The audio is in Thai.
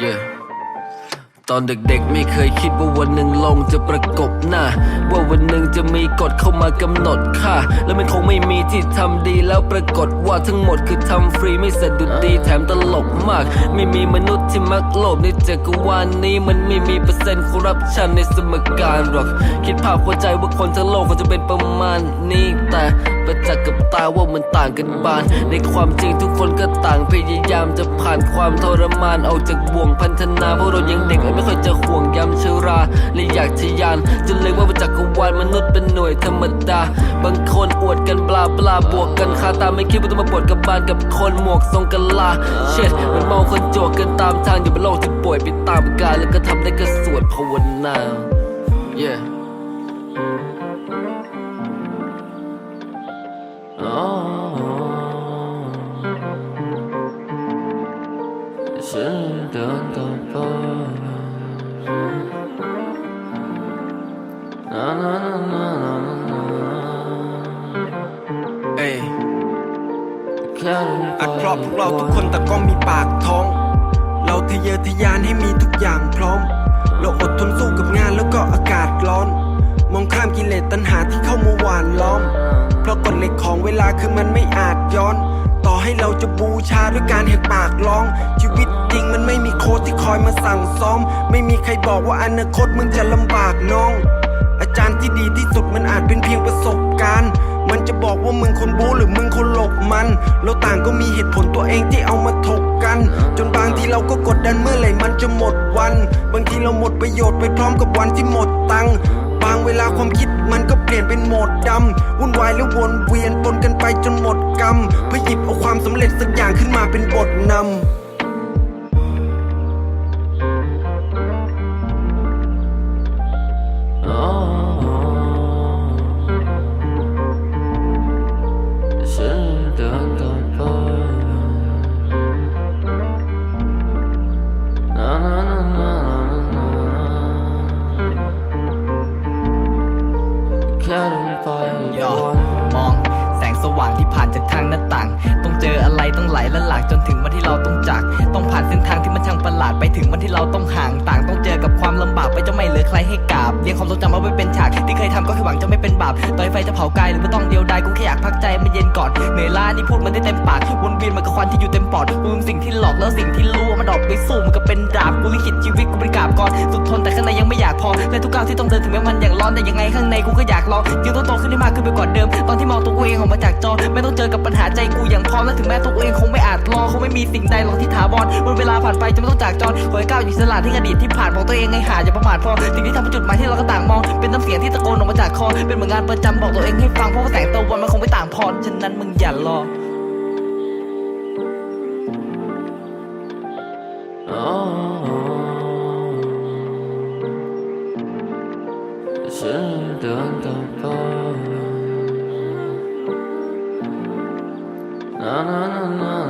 yeah. ตอนเด็กๆไม่เคยคิดว่าวันหนึ่งลงจะประกบหน้า กฎเข้ามากำหนดค่าและมันคงไม่มีที่ทำดีแล้วปรากฏว่าทั้งหมดคือทำฟรีไม่สะดุดดีแถมตลกมาก ไม่มีมนุษย์ที่มักโลภในจักรวาลนี้มันไม่มีเปอร์เซ็นต์คอร์รัปชันในสมการหรอก คิดภาพเข้าใจว่าคนทั้งโลกควรจะเป็นประมาณนี้แต่ประจักษ์กับตาว่ามันต่างกันบาน ในความจริงทุกคนก็ต่างพยายามจะผ่านความทรมานออกจากบ่วงพันธนาเพราะเรายังเด็กและไม่ค่อยจะห่วงยามชราและอยากทะยานจนเลยว่าจักรวาลมนุษย์เป็นหน่วยธรรมดา บางคนอวดกันบลาบลาบวกกันคาตาไม่คิดว่าต้องมาปวดกับบานกับคนหมวกทรงกันลา เช็ดมันเมาคนโจกกันตามทางอยู่บนโลกที่ป่วยไปตามกายแล้วก็ทำได้ก็สวดภาวนา yeah อ๋อฉันเดินต่อ อาจเพราะพวกเราทุกคนแต่ก็มีปากท้อง เราทะเยอทะยานให้มีทุกอย่างพร้อม เราอดทนสู้กับงานแล้วก็อากาศร้อน มองข้ามกิเลสตัณหาที่เข้ามาหวานล้อม เพราะกฎเหล็กของเวลาคือมันไม่อาจย้อน ต่อให้เราจะบูชาด้วยการแหกปากร้อง ชีวิตจริงมันไม่มีโค้ดที่คอยมาสั่งซ้อม ไม่มีใครบอกว่าอนาคตมึงจะลำบากน้อง อาจารย์ที่ดีที่สุดมันอาจเป็นเพียงประสบการณ์ มันจะบอกว่ามึงคนบูหรือมึงคนหลบมัน เราต่างก็มีเหตุผลตัวเองที่เอามาถกกัน จนบางทีเราก็กดดันเมื่อไหร่มันจะหมดวัน บางทีเราหมดประโยชน์ไปพร้อมกับวันที่หมดตังค์บางเวลาความคิดมันก็เปลี่ยนเป็นโหมดดำวุ่นวายแล้ววนเวียนปนกันไปจนหมดกรรมเพื่อหยิบเอาความสำเร็จสักอย่างขึ้นมาเป็นบทนำ ยอวันมอง แสงสว่างที่ผ่านจากทางหน้าต่าง ต้องเจออะไรต้องไหลและหลากจนถึงวันที่เราต้องจาก ต้องผ่านเส้นทางที่มันช่างประหลาดไปถึงวันที่เราต้องห่างต่าง ต้องเจอกับความลำบากไปจะไม่เหลือใครให้กราบเรียงความทรงจำเอาไว้เป็นฉากที่เคยทำก็แค่หวังจะไม่เป็นบาปต่อให้ไฟจะเผากายหรือว่ต้องเดียวดายกูแค่อยากพักใจมันเย็นก่อนเหนื่อยล้านี่พูดมันได้เต็มปากวนเวียนมันกับควันที่อยู่เต็มปอดกูเป็นสิ่งที่หลอกแล้วสิ่งที่รู้ว่ามันออกไปสู้มันก็เป็น ดาบกูลิขิตชีวิตกูเป็นกราบก่อนสุดทนแต่ข้างในยังไม่อยากพอและทุกก้าวที่ต้องเดินถึงแม้มันอย่างร้อนแต่ยังไงข้างในกูก็อยากลองยังต้องโตขึ้นให้มากขึ้นไปกว่าเดิม ตอนที่มองตัวเองออกมาจากจอ ไม่ต้องเจอกับปัญหาใจกูอย่างพร้อมและถึงแม้ตัวเองคงไม่อาจรอคงไม่มีสิ่งใดหรอกที่ถาวรวันเวลาผ่านไปจะไม่ต้องจากจรขอให้ก้าวอยู่สละที่อดีตที่ผ่านบอกตัวเองให้หาอย่าประมาทพอสิ่งที่ทำให้จุดหมายที่เราก็ต่างมอง เป็นน้ำเสียงที่ตะโกนออกมาจากคอเป็นเหมือนงานประจำบอกตัวเองให้ฟังเพราะว่าแสงตะวันมันคงไม่ต่างพอฉะนั้นมึงอย่ารอ อ๋อฉันเดินต่อไปนานาน